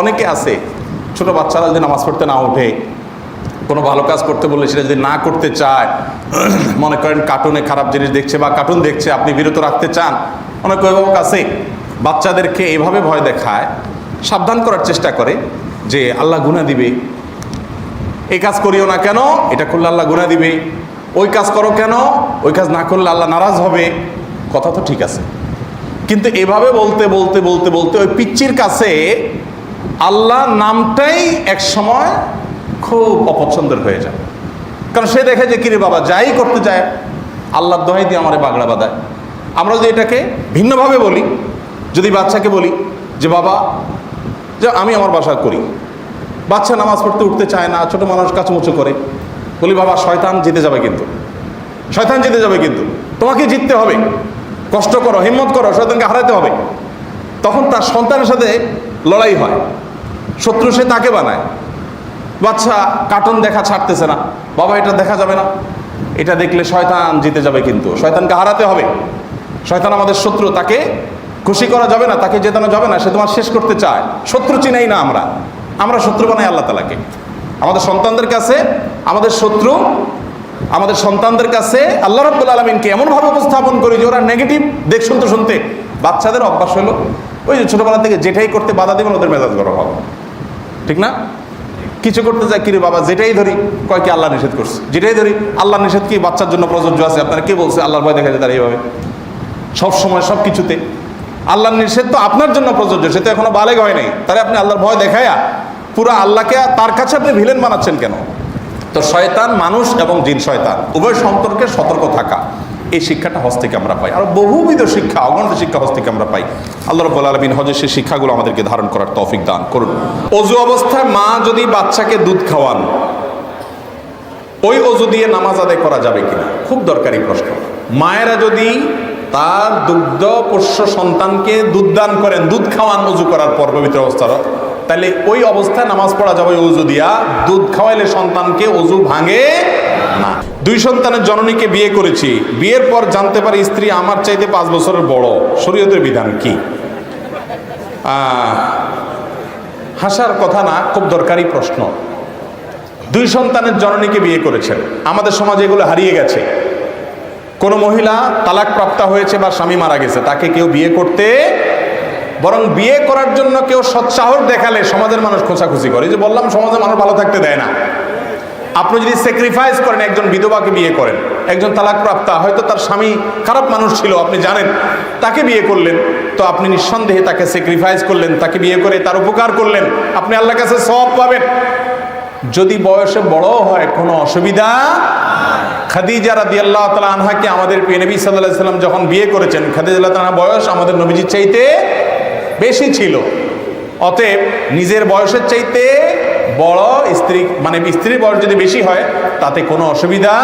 অনেকে আছে, ছোট বাচ্চারা যদি নামাজ পড়তে না ওঠে, কোনো ভালো কাজ করতে বললে সেটা যদি না করতে চায়, মনে করেন কার্টুনে খারাপ জিনিস দেখছে বা কার্টুন দেখছে, আপনি বিরত রাখতে চান, অনেক অভিভাবক আছে, বাচ্চাদেরকে এভাবে ভয় দেখায়, সাবধান করার চেষ্টা করে যে আল্লাহ গুণা দিবে। এই কাজ করিও না কেন? এটা করলে আল্লাহ গুণা দিবে। ওই কাজ করো কেন? ওই কাজ না করলে আল্লাহ নারাজ হবে। কথা তো ঠিক আছে। কিন্তু এভাবে বলতে বলতে বলতে বলতে ওই পিচ্চির কাছে আল্লাহ নামটাই এক সময় খুব অপছন্দের হয়ে যায়। কারণ সে দেখে যে, কিরে বাবা, যাই করতে চায় আল্লাহর দোহাই দিয়ে আমার বাগড়া বাঁধায়। আমরা যদি এটাকে ভিন্নভাবে বলি, যদি বাচ্চাকে বলি যে, বাবা, যে, আমি আমার বাসা করি। বাচ্চা নামাজ পড়তে উঠতে চায় না, ছোট মানুষ কাচুমুচু করে। বলি, বাবা, শয়তান জিতে যাবে কিন্তু। শয়তান জিতে যাবে কিন্তু। তোমাকে জিততে হবে। কষ্ট করো, হিম্মত করো, শয়তানকে হারাতে হবে। তখন তার সন্তানের সাথে লড়াই হয়। শত্রু সে তাকে বানায়। বাচ্চা কার্টুন দেখা ছাড়তেছে না। বাবা, এটা দেখা যাবে না। এটা দেখলে শয়তান জিতে যাবে কিন্তু। শয়তানকে হারাতে হবে। শয়তান আমাদের শত্রু। তাকে খুশি করা যাবে না, তাকে জেতানো যাবে না, সে তোমার শেষ করতে চায়। শত্রু চিনাই না আমরা। আমরা শত্রু বানাই আল্লাহ তালাকে আমাদের সন্তানদের কাছে আমাদের শত্রু, আমাদের সন্তানদের কাছে আল্লাহ রব্বুল আলমিনকে এমনভাবে উপস্থাপন করি যে ওরা নেগেটিভ দেখ, শুনতে শুনতে বাচ্চাদের অভ্যাস হলো। ওই যে ছোটোবেলা থেকে যেটাই করতে বাধা দেবেন, ওদের মেজাজ গরম হবে। ঠিক না? কিছু করতে যায় কিরে বাবা, যেটাই ধরি, কয় কি আল্লাহ নিষেধ করছে? যেটাই ধরি, আল্লাহ নিষেধ কি? বাচ্চার জন্য প্রযোজ্য আছে। আপনারা কে বলছে? আল্লাহর ভয় দেখা যায় তারা এইভাবে। সব সময় সব কিছুতে আল্লাহর নিষেধ তো আপনার জন্য প্রযোজ্য, সে তো এখনও বালেগ হয় নাই। তাহলে আপনি আল্লাহর ভয় দেখায়া, পুরো আল্লাহকে তার কাছে আপনি ভিলেন বানাচ্ছেন কেন? তো শয়তান মানুষ এবং জিন শয়তান, উভয় সম্পর্কে সতর্ক থাকা। এই শিক্ষাটা হজ থেকে আমরা পাই। আর বহুবিধ শিক্ষা অগণিত শিক্ষা হজ থেকে আমরা পাই। আল্লাহ রব্বুল আলমিন হজের সেই শিক্ষাগুলো আমাদেরকে ধারণ করার তৌফিক দান করুন। অজু অবস্থায় মা যদি বাচ্চাকে দুধ খাওয়ান, ওই অজু দিয়ে নামাজ আদায় করা যাবে কিনা? খুব দরকারি প্রশ্ন। মায়েরা যদি তার দুগ্ধ পোষ্য সন্তানকে দুধ দান করেন, দুধ খাওয়ান অজু করার পর পবিত্র অবস্থার, তাহলে ওই অবস্থায় নামাজ পড়া যাবে অজু দিয়া। দুধ খাওয়াইলে সন্তানকে অজু ভাঙে না। দুই সন্তানের জননীকে বিয়ে করেছি। বিয়ের পর জানতে পারি স্ত্রী আমার চাইতে পাঁচ বছরের বড়। শরীয়তের বিধান কি? হাসার কথা না, খুব দরকারি প্রশ্ন। দুই সন্তানের জননীকে বিয়ে করেছেন। আমাদের সমাজে এগুলো হারিয়ে গেছে। কোনো মহিলা তালাক প্রাপ্তা হয়েছে বা স্বামী মারা গেছে, তাকে কেউ বিয়ে করতে, বরং বিয়ে করার জন্য কেউ সৎসাহস দেখালে সমাজের মানুষ খোঁচাখুচি করে। যে বললাম, সমাজের মানুষ ভালো থাকতে দেয় না। আপনি যদি স্যাক্রিফাইস করেন, একজন বিধবাকে বিয়ে করেন, একজন তালাক প্রাপ্তা হয়তো তার স্বামী খারাপ মানুষ ছিল, আপনি জানেন, তাকে বিয়ে করলেন, তো আপনি নিঃসন্দেহে তাকে স্যাক্রিফাইস করলেন, তাকে বিয়ে করে তার উপকার করলেন, আপনি আল্লাহর কাছে সব পাবেন। যদি বয়সে বড় হয়, কোনো অসুবিধা খাদিজা রাদি আল্লাহ তালা আনহাকে আমাদের প্রিয় নবী সাল্লাহ সাল্লাম যখন বিয়ে করেছেন, খাদিজা আল্লাহ তালা বয়স আমাদের নবীজির চাইতে বেশি ছিল। অতএব নিজের বয়সের চাইতে বড় স্ত্রী মানে স্ত্রীর বয়স যদি বেশি হয় তাতে কোনো অসুবিধা